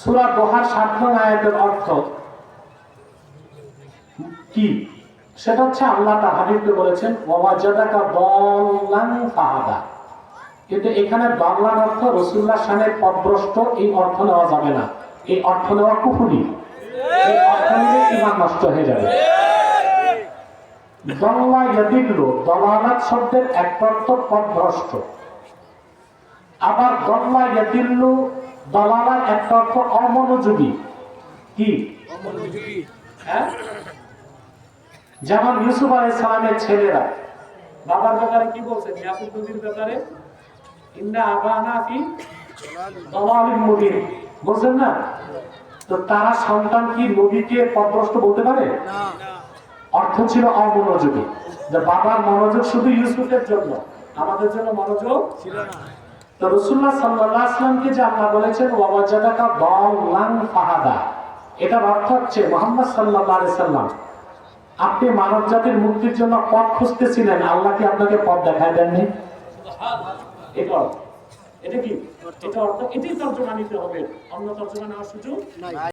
সুরা দোহার সাত নং আয়াতের অর্থ কি? সেটা হচ্ছে আল্লাহ তার হাবিবকে বলেছেন, ওয়াজাদাকা দল্লান ফাহাদা। কিন্তু এখানে বাংলার অর্থ রসুল্লাহ শানের পদভ্রষ্ট, এই অর্থ নেওয়া যাবে না। এই অর্থ নেওয়া কুফুরি। এই অর্থ নিলে ইমান নষ্ট হয়ে যাবে। দল্লা ইয়াদিল্লু, দলালাত শব্দের এক অর্থ পদভ্রষ্ট। আবার দল্লা ইয়াদিল্লু দলালার এক অর্থ অমনোযোগী। কি? হ্যাঁ? যেমন ইউসুফ আলাইহিস সালামের ছেলেরা। বাবার ব্যাপারে কি বলছেন? ইয়াকুব নবীর ব্যাপারে? ইন্না আবানা ফি দালালিন মুবিন। বলছেন না? তো তারা সন্তান কি নবীকে পদভ্রষ্ট বলতে পারে? অর্থ ছিল অমনোযোগী। যে বাবার মনোযোগ শুধু ইউসুফের জন্য আমাদের জন্য মনোযোগ ছিল না। তো রসুল্লাহ সাল্লাহ আসলামকে যে আল্লাহ বলেছেন ওয়াজাদাকা দলান ফাহাদা। এটার অর্থ হচ্ছে মোহাম্মদ সাল্লাহ সাল্লাম আপনি মানব জাতির মুক্তির জন্য পথ খুঁজতেছিলেন, আল্লাহ কি আপনাকে পথ দেখায় দেননি? এটা। এটা কি? এটা অর্থ? এটাই তর্জমা নিতে হবে। অন্য তর্জমা নেওয়ার সুযোগ